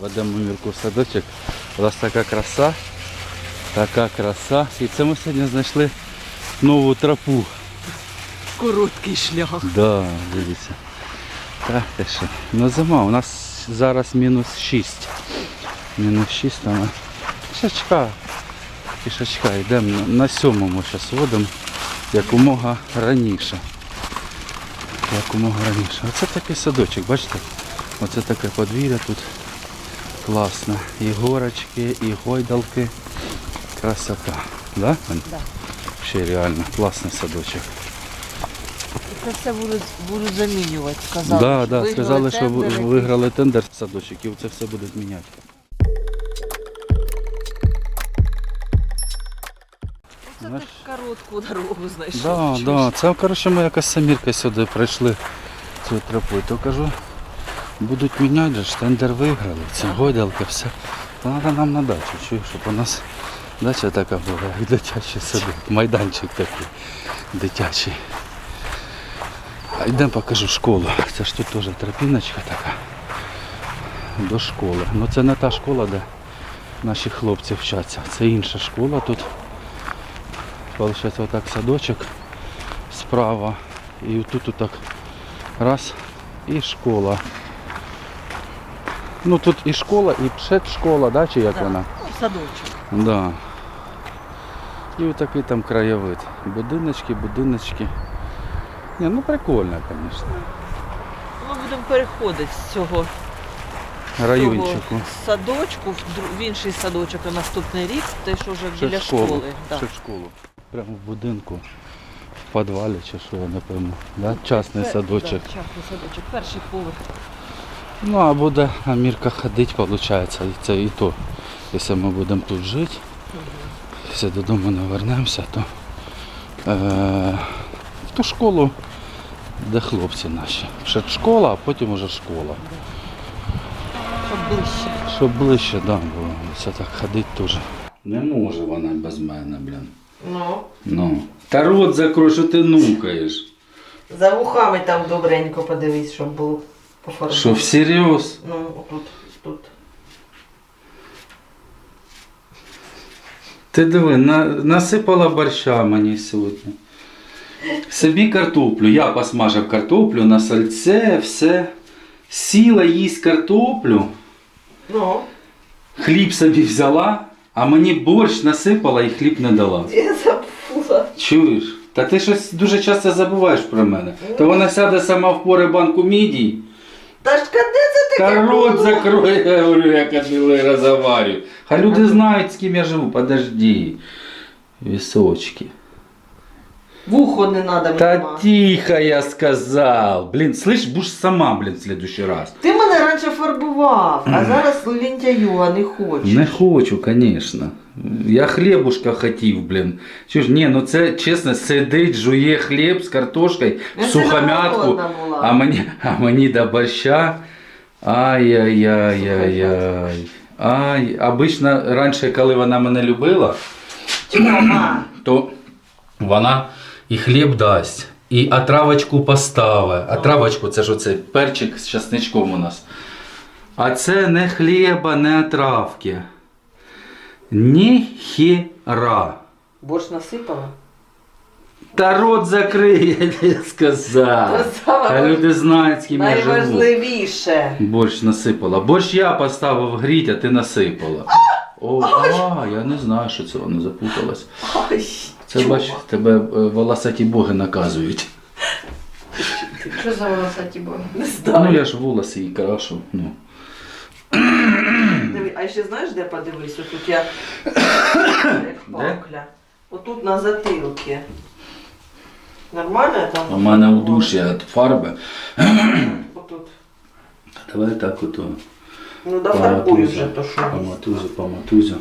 Ведемо Мірку в садочок. У нас така краса. Така краса. І це ми сьогодні знайшли нову тропу. Короткий шлях. Да, дивіться. Так, те що. Ну зима, у нас зараз мінус 6. Мінус 6 там. Пішачка. Пішачка. Йдемо на, сьомому зараз водимо якомога раніше. Якомога раніше. Оце такий садочок, бачите? Оце таке подвір'я тут. Класно. І горочки, і гойдалки. Красота. Да? Да. Ще реально класний садочок. Це все будуть, будуть замінювати, сказали. Да, да, виграли сказали, що ви- тендери. виграли тендер садочок і це все будуть міняти. Це Знаєш- так коротку дорогу знайшов. Да, да. Це коротше ми якась самірка сюди прийшли цю тропою. То кажу, будуть міняти же ж, тендер виграли, це гойдалка, все. То треба нам на дачу, чуєш, щоб у нас дача така була, як дитячий садок, майданчик такий дитячий. А йдемо покажу школу. Це ж тут теж тропіночка така. До школи. Ну це не та школа, де наші хлопці вчаться. Це інша школа тут. Получается отак садочок справа. І тут отак раз і школа. Ну тут і школа, і предшкола, да, чи як Да. вона? Ну, садочок. Да. І отакий там краєвид. Будиночки, будиночки. Ні, ну прикольно, звісно. Ми будемо переходити з цього, Райончику. цього садочку в, дру- в інший садочок на наступний рік, те, що вже біля школи. Да. Школу. Прямо в будинку. В підвалі чи що, я не пойму. Да? Частний садочок. Да, частний садочок. Перший поверх. Ну а буде Амірка ходити, виходить, і це і то. Якщо ми будемо тут жити, якщо додому не вернемося, то е, в ту школу, де хлопці наші. Ще школа, а потім уже школа. Щоб ближче. Щоб ближче, да, бо це так ходити теж. Не може вона без мене, блін. Ну. Ну. Та рот закрой, що ти нукаєш. За вухами там добренько подивись, щоб було пофарбовано. Що всерйоз? Ну, отут, тут. Ти диви, на, насипала борща мені сьогодні. Собі картоплю. Я посмажив картоплю на сальце, все. Сіла їсть картоплю, Ну, хліб собі взяла, а мені борщ насипала і хліб не дала. я забула. Чуєш? Та ти щось дуже часто забуваєш про мене. То вона сяде сама в пори банку мідій. Та ж де це таке? Та рот було? закрой, я говорю, я кадили розговорю. Хай люди знають, з ким я живу, подожди. Вісочки. Вухо не треба Та мені. тихо, я сказал. Блин, слышь, будешь сама, блин, в следующий раз. Ти мене раніше фарбував, а зараз лінтяю, а не хочу. Не хочу, конечно. Я хлібушка хотів, блін. Чуєш, ні, ну це чесно, сидить, жує хліб з картошкою, Я сухомятку, голодна була. а мені, а мені до борща. Ай-яй-яй-яй-яй. Ай, обично раніше, коли вона мене любила, Тьома. то вона і хліб дасть, і отравочку поставить. Отравочку це ж оцей перчик з часничком у нас. А це не хліба, не отравки. Ніхіра. Борщ насипала? Та рот закрий, я сказав. Хай люди знають, з ким я живу. Найважливіше. Борщ насипала. Борщ я поставив гріть, а ти насипала. О, а, я не знаю, що це воно запуталось. Ой, Це чого? бач, тебе е, волосаті боги наказують. Що за волосаті боги? Не знаю. Ну я ж волоси їй крашу. Ну. Диви, а ще знаєш, де подивись? Отут я як пакля. Отут на затилці. Нормально там? У мене у душі від фарби. Отут. Давай так ото. Ну да фарбуй вже то що. По матузю, по матузю.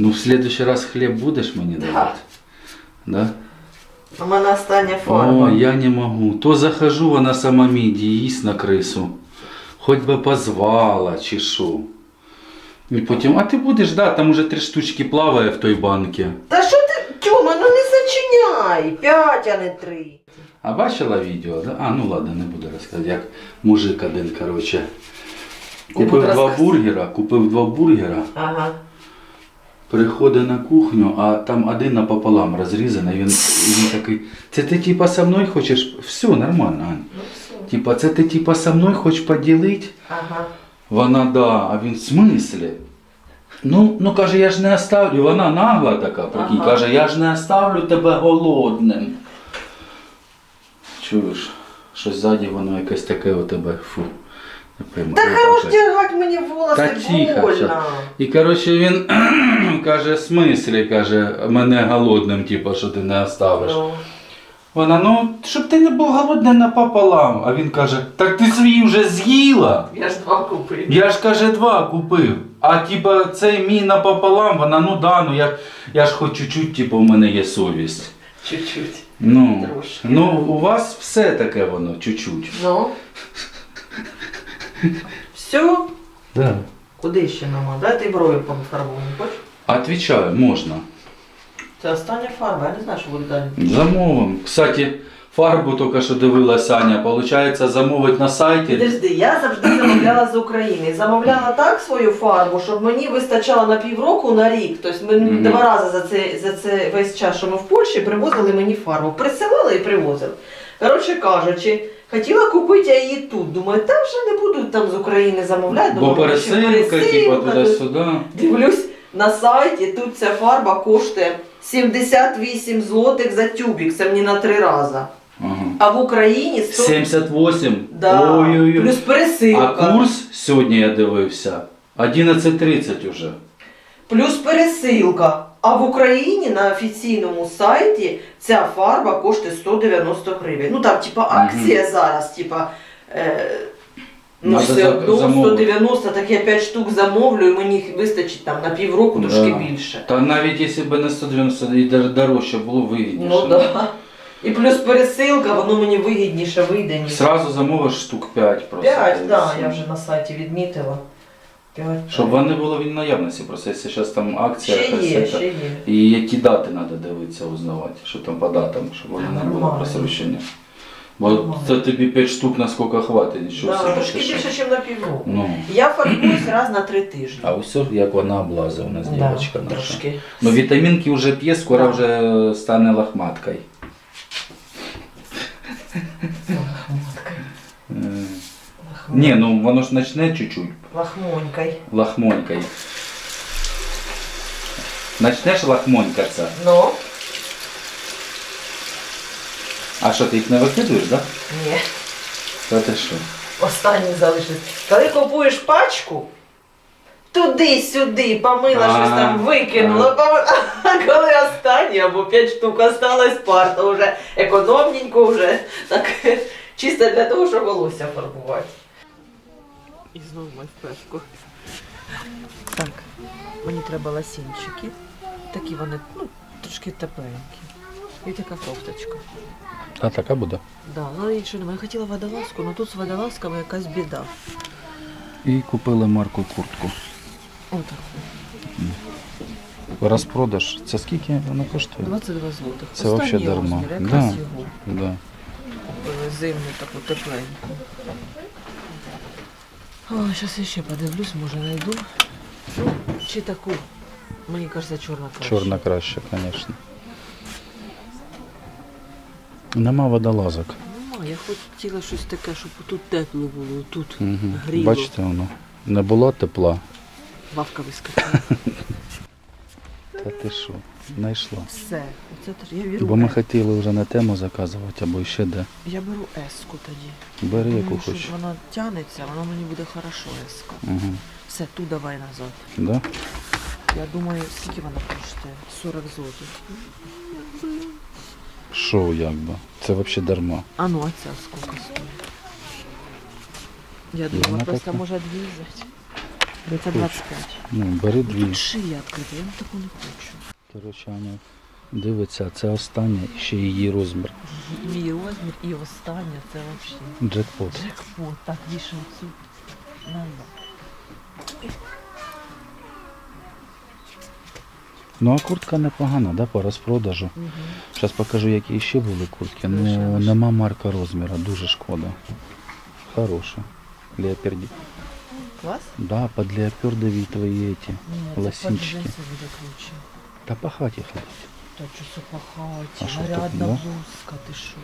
Ну, в следующий раз хліб будеш мені Да. давати? Да? У мене остання фарба. О, я не можу. То захожу, вона сама міді їсть на крису. Хоч би позвала чи що. І потім, а ти будеш, да, там уже три штучки плаває в той банці. Та що ти, Тьома, ну не зачиняй. П'ять, а не три. А бачила відео, да? А, ну ладно, не буду розказувати, як мужик один, коротше, Купив два бургера, купив два бургера, Ага. Приходить на кухню, а там один напополам розрізаний. Він, він такий, це ти типа со мною хочеш? Все, нормально, Ань. Ну все. Типа, це ти типа со мною хочеш поділити? Ага. Вона да, а він в смислі? Ну, ну каже, я ж не оставлю. Вона нагла така, прикинь, Ага. каже, я ж не оставлю тебе голодним. Чуєш, що ззаді воно якесь таке у тебе фу. Та хорош дергать мені Та волоси, тихо, больно. щас. І коротше він каже, в смислі, каже, мене голодним, типу, що ти не оставиш. Ну. Вона, ну, щоб ти не був голодним напополам. А він каже, так ти свій вже з'їла. Я ж два купив. Я ж каже два купив. А типа цей мій напополам, вона ну да, ну я, я ж хоч чуть-чуть, типу, в мене є совість. Чуть-чуть. Ну, Трошки. ну у вас все таке воно, чуть-чуть. Ну. Все? Да. Куди ще мама? Дайте брові пофарбую, не хочеш? Отвічаю, можна. Це остання фарба, я не знаю, що буде далі. Замовим. Кстати, фарбу тільки що дивилася Аня. Получається, замовить на сайті. Підожди, я завжди замовляла з України. Замовляла так свою фарбу, щоб мені вистачало на півроку на рік. Тобто ми Мгм. два рази за це, за це весь час, що ми в Польщі, привозили мені фарбу. Присилали і привозили. Коротше кажучи, хотіла купити я її тут. Думаю, та вже не буду там з України замовляти. Бо Думаю, пересилка, пересилка, туди-сюди. Дивлюсь на сайті, тут ця фарба коштує 78 злотих за тюбік, це мені на три рази. Ага. А в Україні 100... 78. Да. Ой-ой-ой. Плюс пересилка. А курс сьогодні я дивився. 11.30 уже. Плюс пересилка. А в Україні на офіційному сайті ця фарба коштує 190 гривень. Ну там, типа, акція зараз, типа. Е, ну, Надо все за- одно замовити. 190, так я 5 штук замовлю, і мені їх вистачить там на півроку, трошки Да. більше. Та навіть якщо б не 190 і дор- дорожче було вигідніше. Ну да. І плюс пересилка, воно мені вигідніше вийде, ніж. Сразу замовиш штук 5 просто. 5, і так, все. я вже на сайті відмітила. 5. Щоб вони були в наявності, просто якщо зараз там акція, Ще якась є, ще є. і які дати треба дивитися, узнавати, що там по датам, щоб воно не було Нормально. просрочення. Бо Нормально. це тобі 5 штук на скільки хватить, нічого Да, собі. трошки що. більше, ніж на півроку. Ну. Я фарбуюсь раз на три тижні. А ось як вона облазила у нас Да, дівчинка наша. трошки. Ну вітамінки вже п'є, скоро вже стане лохматкою. Ні, ну воно ж почне чуть-чуть Лахмонькой. лохмонькою. Начнеш лохмонькатися. Ну, А що, ти їх не викидуєш, так? Да? ні. Та ти що? Останній залишився. Коли купуєш пачку, туди-сюди, помила А, щось там, викинула, помила. А коли останні або 5 штук осталось пар, то вже економненько, вже так чисто для того, щоб волосся фарбувати. І знову майстерку. Так, мені треба ласінчики. Такі вони, ну, трошки тепленькі. І така кофточка. А така буде. Да, ну і що немає. Я хотіла водолазку, але тут з водолазками якась біда. І купили марку куртку. Отак. Розпродаж. Це скільки вона коштує? 22 злотих. Це вообще Останній дарма. розмір, якраз Да. його. Да. Купили зимну таку тепленьку. Зараз я ще подивлюсь, може знайду. Ну, чи таку. Мені кажеться, чорна краще. Чорна краще, звісно. Нема водолазок. Нема, я хотіла щось таке, щоб тут тепло було, тут Угу. гріло. Бачите, воно. Не було тепла. Бабка вискочила. Та ти що? Знайшла. Все. Оце теж я вірю. Бо ми хотіли вже на тему заказувати, або ще де. Я беру еску тоді. Бери яку хочеш. Вона тягнеться, воно мені буде хорошо еска. Угу. Все, ту давай назад. Да? Я думаю, скільки вона коштує? 40 злотих. Що якби? Це взагалі дарма. А ну, а ця скільки стоїть? Я думала, вона просто така. може дві взяти. Це 25. Ну, бери дві. Тут шия відкрита, я таку не хочу. Аня дивиться, це останнє і ще її розмір. Мій розмір і останнє це взагалі. Джекпот. Джекпот. Так, вішав цю. Ну а куртка непогана, да, по розпродажу. Угу. Зараз покажу, які ще були куртки. Ну, нема марка розміру, дуже шкода. Хороша. Леоперді. Клас? Да, под леопердові твої эти. Круче. Та по хаті ходить. Та А пахаті, що нарядна так, да? блузка, ти що.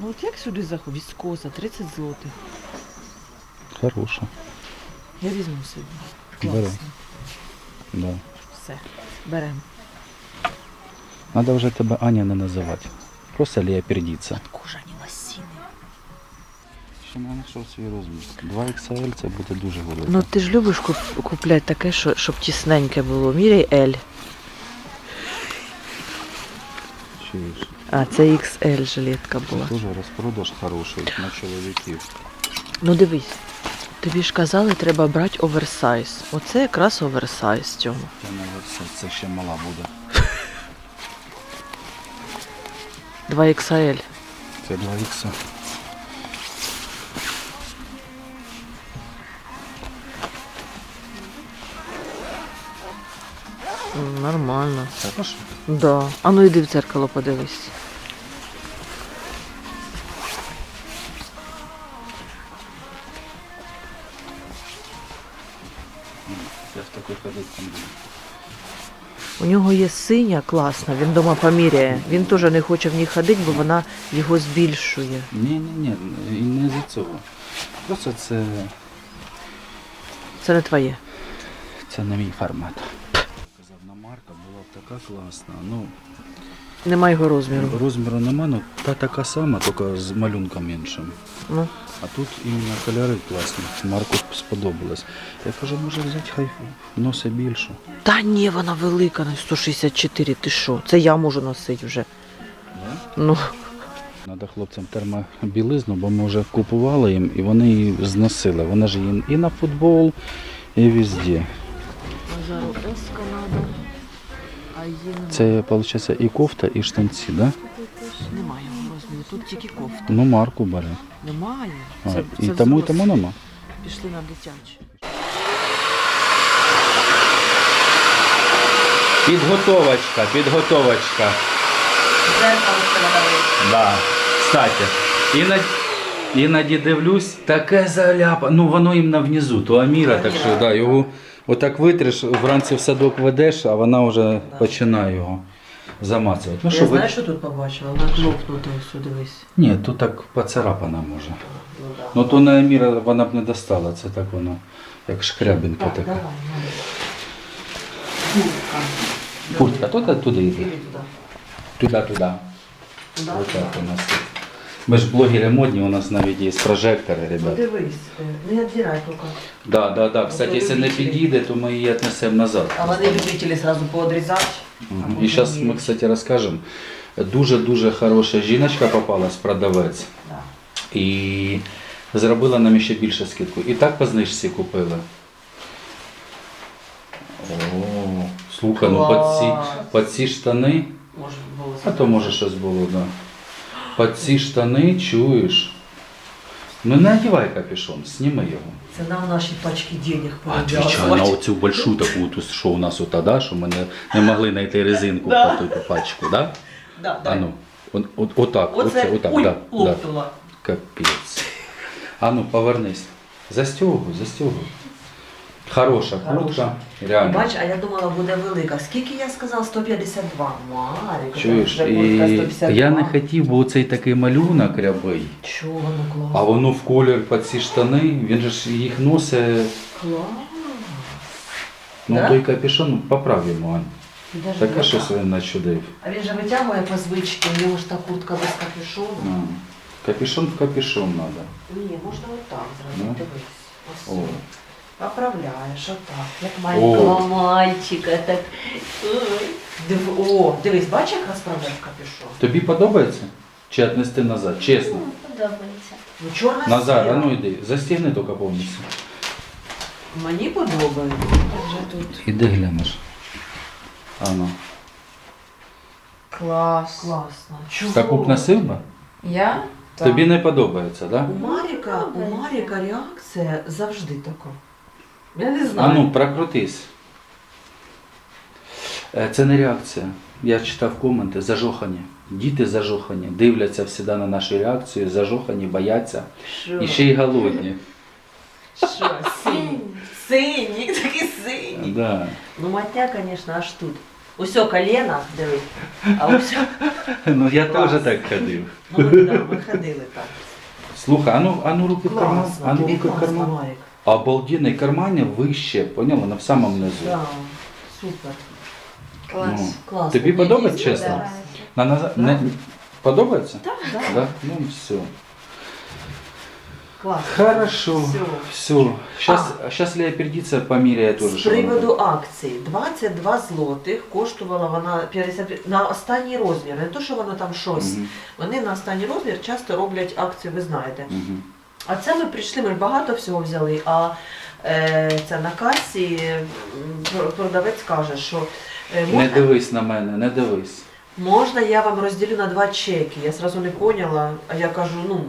Ну от як сюди заходить? Віскоза, 30 злотих. Хороша. Я візьму собі. Бери. Класно. Да. Все, беремо. Надо вже тебе Аня не називати. Просто. Кожані лосіни. Ще не знайшов свій розмір. 2 XL це буде дуже велике. Ну ти ж любиш куп- купляти таке, що, щоб тісненьке було. Міряй L. Чуєш? А, це XL жилетка була. Це теж розпродаж хороший на чоловіків. Ну дивись. Тобі ж казали, треба брати оверсайз. Оце якраз оверсайз цьому. Це не все, це ще мала буде. 2XL. Це 2 ікса. Нормально. Хорошо. Да. А ну йди в дзеркало подивись. Я в там. У нього є синя класна, він дома поміряє. Він теж не хоче в ній ходити, бо вона його збільшує. Ні, ні, ні, і не за цього. Просто це, Це не твоє. це не мій формат. Казав, марка була б така класна. Ну, Нема його розміру. розміру нема, ну та така сама, тільки з малюнком іншим. Ну, А тут іменно кольори класні. Марку сподобалось. Я кажу, може взяти хай носи більше. Та ні, вона велика на 164. Ти що? Це я можу носити вже. Да? Ну, Надо хлопцям термобілизну, бо ми вже купували їм і вони її зносили. Вона ж їм і на футбол, і везде. Базару еска надо. Їм Це виходить і кофта, і штанці, да? немає розміру. Тут тільки кофта. Ну, марку бере. Немає. А, Це, і це тому, і взрослі. тому нема. Пішли на дитячі. Підготовочка, підготовочка. Да. Кстати, іноді, іноді дивлюсь, таке заляпа. Ну воно іменно внизу, то Аміра, так що да, його отак витриш, вранці в садок ведеш, а вона вже починає його замацувати. Ну, що Я ви... що тут побачила? Вона клопнута, ось дивись. Ні, тут так поцарапана може. Ну, да. Ну то на Аміра вона б не достала, це так воно, як шкрябинка Так, така. давай, давай. Куртка. Туди йде. Туди. Туди, туди. Туди, Отак у нас тут. Ми ж блогери модні, у нас навіть є прожектори, ребят. Подивись, е, не віддирай тільки. Да, да, да. Кстати, якщо не підійде, то ми її віднесемо назад. А вони любителі сразу поодрізати. Мгм. І зараз ми, кстати, розкажемо. Дуже-дуже хороша жіночка попалась, продавець. Да. І зробила нам ще більше скидку. І так по знижці купили. О, слухай, ну під ці, під ці штани, Може було а то може щось було, да. Під ці штани чуєш. Ну не одягай капюшон, сніми його. Це нам наші пачки денег Отвічай на оцю большу таку, ту, що у нас ота, да, що ми не, не могли знайти резинку Да. по ту пачку, да? Да, А ну, от, от, отак, Оце, оце, отак, ой, да, да. лопнула. Капець. А ну, повернись. Застягуй, застягуй. Хороша куртка, реально. Бач, а я думала, буде велика. Скільки я сказала? 152. Марик, Чуєш, вже і куртка 152. я не хотів, бо цей такий малюнок рябий. Чого воно класно? А воно в колір під ці штани, він же ж їх носить. Клас. Ну Да? той капюшон, ну, поправ йому, Ань. Даже Таке отак. щось він начудив. А він же витягує по звичці, у нього ж та куртка без капюшону. Ну, Капюшон в капюшон треба. Ні, можна отак зразу, Ну. дивись. Ось. О. Поправляєш отак, як маленького О. мальчика. Так. Див... О, дивись, бачиш, як розправляєш капюшон? Тобі подобається? Чи віднести назад? Чесно. Подобається. Ну, чорна Назар, а сіра. ну йди, застігни тільки повністю. Мені подобається. Вже тут. Іди глянеш. А ну. Клас. Класно. Чого? Таку б носив би? Я? Тобі не подобається, так? У Маріка, у Маріка реакція завжди така. Я не знаю. А ну, прокрутись. Е, Це не реакція. Я читав коменти, зажохані. Діти зажохані, дивляться завжди на наші реакції, зажохані, бояться. Що? І ще й голодні. Що? Синій. Синій, такий синій. Да. Ну, матня, звісно, аж тут. Усьо коліна, диви. А усьо. Ну я Клас. теж так ходив. Ну, ми, да, ми ходили так. Слухай, а ну, а ну руки в карман. Класно, А ну тобі руки в класно, карман. Марик. Обалденне кармання вище, поняла, на в самому низу. Да, супер. Клас. Ну, Класно. Тобі Мені подобається, чесно? подобається. На, на, Да. не, подобається? Так, да. Да? Ну все. Класно. Хорошо. Все. Все. Сейчас, сейчас леопердица померяет тоже. З щоб вона приводу акції 22 злотих коштувала вона 50 на останній розмір. Не то, що воно там щось. Мгм, Вони на останній розмір часто роблять акцію, ви знаєте. мгм. А це ми прийшли, ми ж багато всього взяли. А е, це на касі пр- продавець каже, що е, Не можна, дивись на мене, не дивись. можна я вам розділю на два чеки. Я зразу не поняла, а я кажу, ну.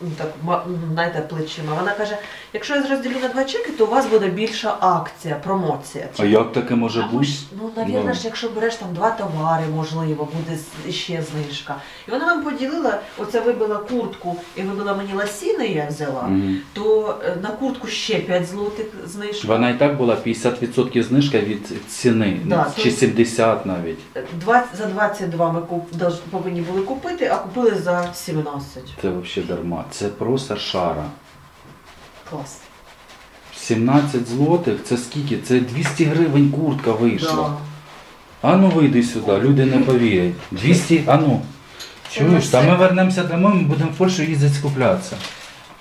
Ну, Так, ну, знаєте, плечима. Вона каже, якщо я розділю на два чеки, то у вас буде більша акція, промоція. А як таке може бути? ну, навірно Ну. ж, якщо береш там два товари, можливо, буде ще знижка. І вона нам поділила, оце вибила куртку і вибила мені ласіни, я взяла, Мгм. то е, на куртку ще 5 злотих знижка. Вона і так була 50% знижка від ціни, Да, чи то- 70 навіть. 20, за 22 ми куп, повинні були купити, а купили за 17. Це взагалі дарма. Це просто шара. Клас. 17 злотих, це скільки? Це 200 гривень куртка вийшла. Да. А ну вийди сюди, люди не повірять. 200, а ну. Чуєш, та ми вернемося домой, ми будемо в Польщу їздити скуплятися.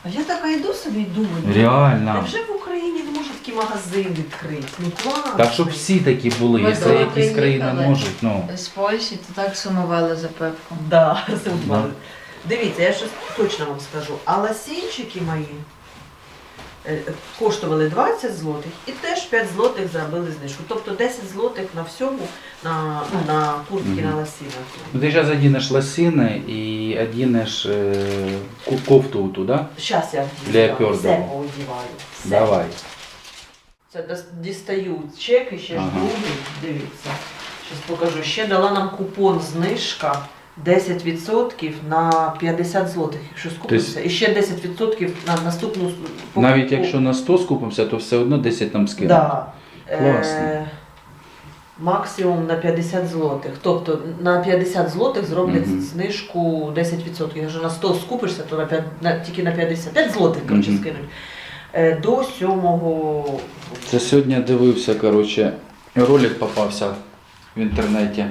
А я така йду собі і думаю, Реально. невже в Україні не може такий магазин відкрити? Ну клас. Так щоб всі такі були, Ми якщо якісь країни приїхали. можуть, ну. З Польщі то так сумували за пивком. Да, Да. Дивіться, я щось точно вам скажу. А ласінчики мої е, коштували 20 злотих і теж 5 злотих зробили знижку. Тобто 10 злотих на всьому, на, на куртки Мгм. на ласінах. Ну, Ти зараз одінеш лосіни і одінеш е, кофту ту, да? Зараз я Леопардову. все поодіваю. Все. Давай. Це дістаю чек і ще ж Ага. другий. Дивіться. Зараз покажу. Ще дала нам купон знижка 10% на 50 злотих, якщо скупиться. І ще 10% на наступну покупку. Навіть якщо на 100 скупимося, то все одно 10 нам скинуть. да. Класно. Е, максимум на 50 злотих. Тобто на 50 злотих зроблять Мгм. знижку 10%. Якщо на 100 скупишся, то на 5, на, тільки на 50. 5 злотих, коротше, Мгм. скинуть. Е, до 7 Це сьогодні дивився, коротше, ролик попався в інтернеті.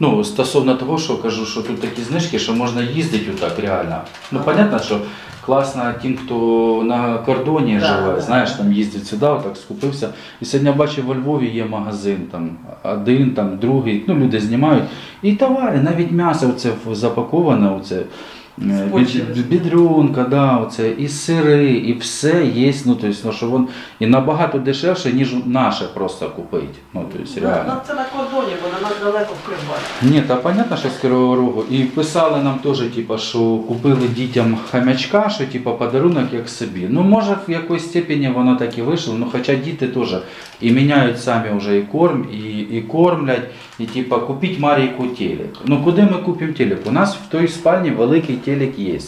Ну, стосовно того, що кажу, що тут такі знижки, що можна їздити отак реально. Ну, понятно, що класно тим, хто на кордоні Да, живе, да, знаєш, там їздить сюди, отак скупився. І сьогодні бачив, во Львові є магазин, там один, там другий, ну люди знімають. І товари, навіть м'ясо оце запаковане, оце. Е, везуть. Бідрюнка, да, оце, і сири, і все є, ну, то есть, ну, що вон, і набагато дешевше, ніж наше просто купити. Ну, то есть, реально. на, це на кордоні, бо на нас далеко в Кривбані. Ні, та понятно, що з Кривого Рогу. І писали нам теж, типу, що купили дітям хам'ячка, що типу, подарунок як собі. Ну, може, в якоїсь степені воно так і вийшло, ну хоча діти теж і міняють самі вже і корм, і, і кормлять, і типу, купіть Марійку телек. Ну куди ми купимо телек? У нас в той спальні великий телек є.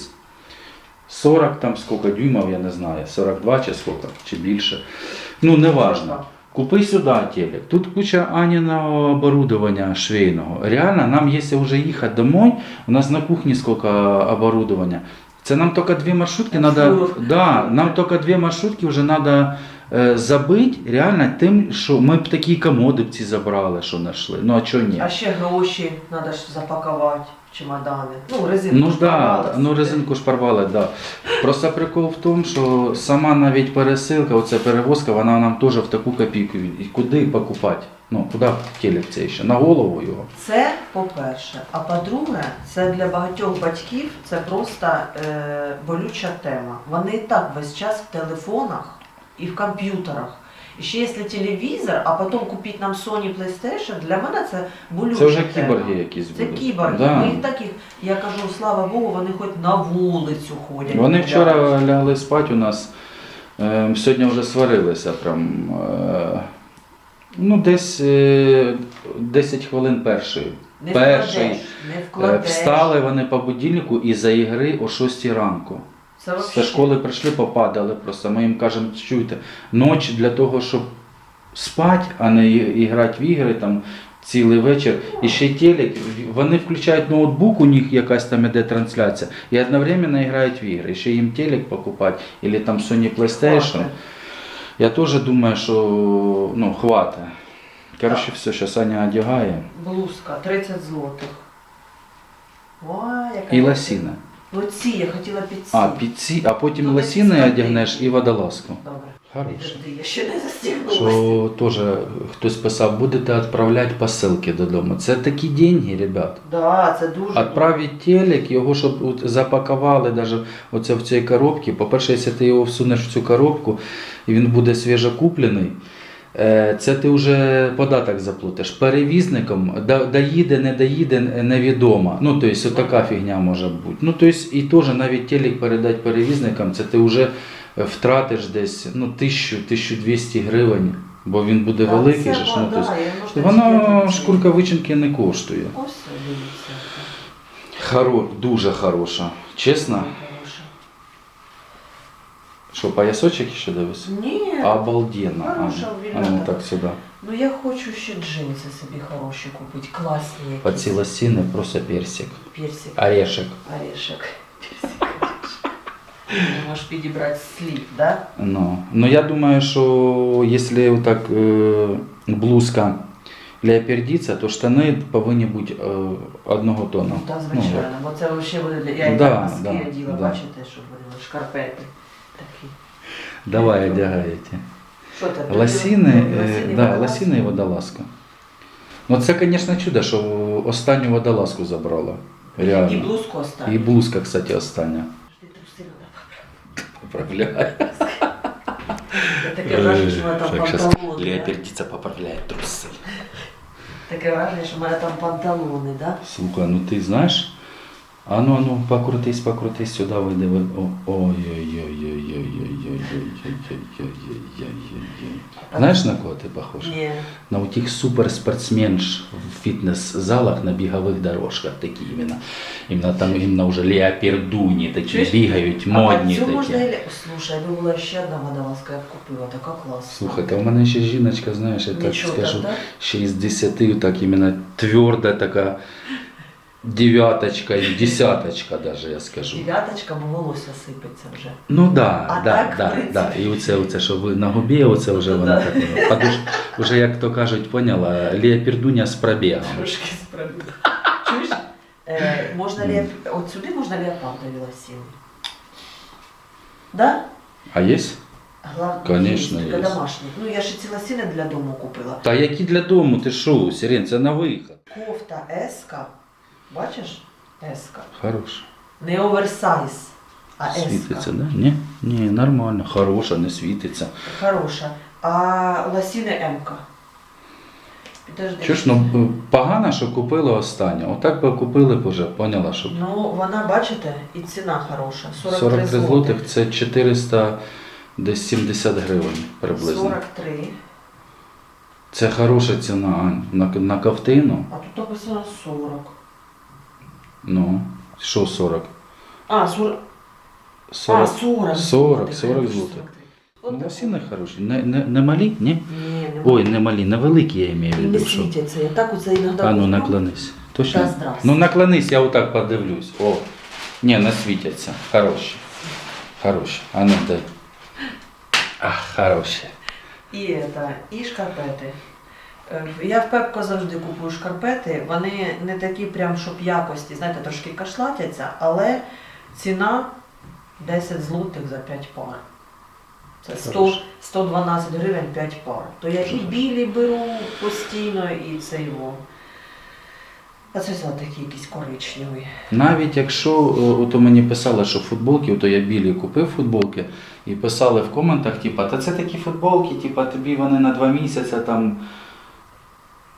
40 там сколько дюймов, я не знаю, 42 чи сколько, чи більше. Ну, не важно. Купи сюди телек. Тут куча Аніного оборудования швейного. Реально, нам, якщо вже їхати домой, у нас на кухні сколько оборудования. Це нам тільки дві маршрутки надо, да, нам тільки дві маршрутки вже треба е, забити реально тим, що ми б такі комоди б ці забрали, що знайшли. Ну а чого ні? А ще гроші треба запакувати чемодани. Ну, резинку. Ну ж да, порвали, ну резинку ж порвали, да. Просто прикол в тому, що сама навіть пересилка, оця перевозка, вона нам теж в таку копійку. від- І куди покупати? Ну, куди телек цей ще? На голову його. Це по-перше. А по-друге, це для багатьох батьків це просто е, болюча тема. Вони і так весь час в телефонах і в комп'ютерах. І ще якщо телевізор, а потім купити нам Sony PlayStation, для мене це болюча Це вже тема. кіборги якісь Це будуть. кіборги. Да. Ми їх таких, я кажу, слава Богу, вони хоч на вулицю ходять. Вони вчора лягли спати у нас, е, сьогодні вже сварилися прям. Е, ну, десь е, 10 хвилин першої. Не перший. вкладеш, не Е, вкладеш. Встали вони по будильнику і за ігри о 6 ранку. Це Зі школи прийшли, попадали просто. Ми їм кажемо, чуєте, ніч для того, щоб спати, а не грати в ігри там цілий вечір. І ще й телек. Вони включають ноутбук, у них якась там іде трансляція, і одновременно грають в ігри. І ще їм телек покупати, або там Sony PlayStation. Я теж думаю, що ну, хватить. Коротше, все, зараз Аня одягає. Блузка 30 злотих. Ой, яка І лосіна. Оці, я хотіла під ці. А, під ці, а потім Ну, лосіни одягнеш і водолазку. Добре. Хороше. Я ще не застігнулася. Що теж хтось писав, будете відправляти посилки додому. Це такі деньги, ребят. Да, це дуже. Відправити телек, його щоб от запакували даже оце в цій коробці. По-перше, якщо ти його всунеш в цю коробку і він буде свіжокуплений, це ти вже податок заплатиш. Перевізником доїде, не доїде, невідомо. Ну, тобто, така фігня може бути. Ну, тобто, і теж навіть телек передати перевізникам, це ти вже втратиш десь ну, 1000-1200 гривень, бо він буде Так, великий. ж, ну, тобто, Воно шкурка вичинки не коштує. Ось. Хоро, дуже хороша. Чесно? Що, поясочок ще дивись? Ні, Обалденно. Хороша, А, а ну так сюди. ну я хочу ще джинси собі хороші купити, класні якісь. По ці лосіни просто персик. Персик. Орешек. Орешек. Персик. Ну, Можеш підібрати слів, да? Ну, ну я думаю, що якщо так е, блузка леопердіця, то штани повинні бути е, одного тону. Ну, так, Ну, звичайно, бо це взагалі буде для... Я і Да, так носки да, оділа, да. бачите, щоб вони шкарпети такі. Давай одягаєте. Що ти? Лосіни, е, Лосіни, да, водолазки? лосіни і водолазка. Ну це, звісно, чудо, що останню водолазку забрала. І блузку оставив. І блузка, кстати, остання. Ти труси. Я таке враження, що в мене там панталони. да? Леопердіця поправляє труси. Таке враження, що в мене там панталони, да? Слухай, ну ти знаєш? А ну, а ну, покрутись, покрутись сюди, вийди. ви- О, Ой-ой-ой-ой-ой-ой-ой-ой-ой-ой-ой-ой-ой. Знаєш, на кого ти похож? Ні. На утих суперспортсменш в фітнес-залах на бігових дорожках такі іменно. Іменно там іменно вже леопердуні такі бігають, А модні цю можна лі- Слушай, я була ще одна водолазка, я купила, така класна. Слухайте, у мене ще жіночка, знаєш, я так скажу, так, да? ще із десяти, так іменно тверда така дев'яточка і десяточка даже, я скажу. Дев'яточка, бо волосся сипеться вже. Ну да, А да, так, да, да. І оце, оце, що ви на губі, оце вже Ну, вона да. так. Подуш, вже як то кажуть, поняла, леопердуня з пробігом. Трошки справді. Чуєш? Е, можна ле... От сюди можна леопардові лосіни. Да? А є? Главное, Конечно, тільки є. домашні. Ну я ж ці лосіни для дому купила. Та які для дому, ти що, Сирен, це на вихід. Кофта еска. Бачиш? Еска. Хороша. Не оверсайз, а еска. Світиться, да? Ні? Ні, нормально, хороша, не світиться. Хороша. А лосіни М-ка. Підожди. Що ж, ну погано, що купили останнє. Отак би купили б вже, поняла, що Ну, вона, бачите, і ціна хороша. 43, 43 злотих це 400 десь 70 гривень приблизно. 43. Це хороша ціна Ань. на, на ковтину. А тут написано 40. Ну, що 40? А, 40. 40. А, 40. 40, 40 43. злотих. От Ну, так. лосіни хороші. Не, не, не малі? Ні? Ні, не Ой, не малі, не великі я маю в І не виду. Що... світяться. Я так оце іноді А ну наклонись. Точно? Та здрасте. Ну наклонись, я отак подивлюсь. О. Ні, не світяться. Хороші. Хороші. А ну дай. Ах, хороші. І, это, і шкарпети. Е, Я в Пепко завжди купую шкарпети. Вони не такі прям, щоб якості, знаєте, трошки кашлатяться, але ціна 10 злотих за 5 пар. Це 100, 112 гривень 5 пар. То я і білі беру постійно, і це його. А це за такі якісь коричневі. Навіть якщо е, ото мені писали, що футболки, то я білі купив футболки і писали в коментах, типа, та це такі футболки, типа, тобі вони на два місяці там.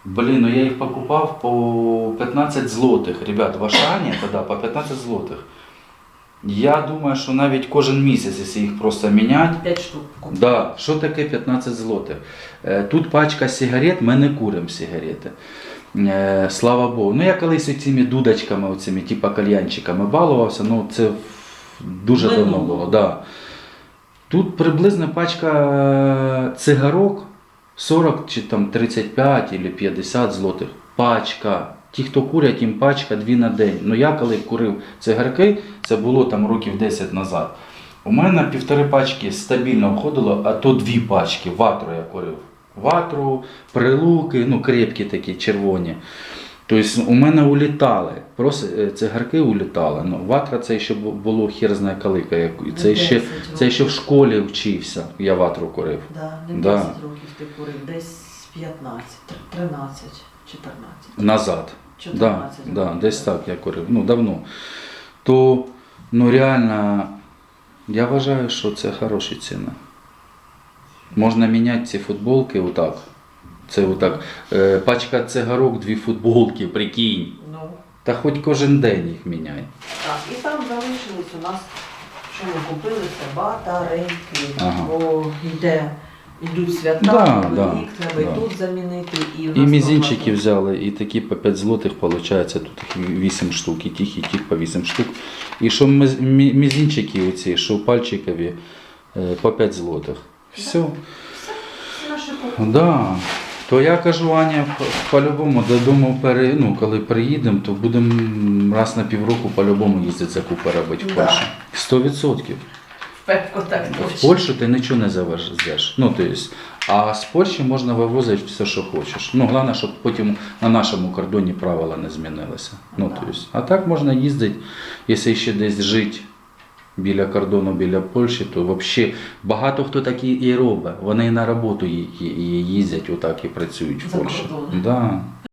Блін, ну я їх покупав по 15 злотих. Ребят, в Ашані тоді по 15 злотих. Я думаю, що навіть кожен місяць, якщо їх просто міняти, 5 штук. Да, що таке 15 злотих? Е, Тут пачка сигарет, ми не куримо сигарети. Е, слава Богу. Ну я колись цими дудочками, оцими, типа кальянчиками балувався, ну це дуже давно було. Да. Тут приблизно пачка цигарок 40 чи там 35 або 50 злотих. Пачка. Ті, хто курять, їм пачка дві на день. Ну я коли курив цигарки, це було там років 10 назад. У мене півтори пачки стабільно входило, а то дві пачки. Ватру я курив. Ватру, прилуки, ну крепкі такі, червоні. Тобто у мене улітали. Просто е, цигарки улітали. Ну, ватра це ще було хір знає коли. як- Це ще, це ще в школі вчився. Я ватру курив. Да, не Да. 10 років ти курив, десь 15, 13, 14. Назад. 14 Да, да, десь так я курив. Ну, давно. То ну, реально, я вважаю, що це хороші ціни. Можна міняти ці футболки отак. Це отак. Е, пачка цигарок, дві футболки, прикинь. Ну, Та хоч кожен день їх міняй. так, і там залишились у нас, що ми купили, це батарейки, Ага. бо йде, йдуть свята, Да, Новий да, рік, треба да. і тут замінити, і в І нас мізинчики багато. взяли, і такі по 5 злотих, виходить, тут їх 8 штук, і тих, і тих по 8 штук. І що міз- мі- мізинчики оці, що пальчикові, е, по 5 злотих. Все. Наші покупки. Да. То я кажу, Аня, по- по-любому додому, пере, ну, коли приїдемо, то будемо раз на півроку по-любому їздити закупи робити в. Польщу. 100%. В Пепко так В. Польщу ти нічого не завезеш. Ну, то есть, а з Польщі можна вивозити все, що хочеш. Ну, головне, щоб потім на нашому кордоні правила не змінилися. Ну, Да. то есть, а так можна їздити, якщо ще десь жити біля кордону, біля Польщі, то взагалі багато хто так і, робить. Вони на роботу їздять отак і працюють в За Польщі. Да.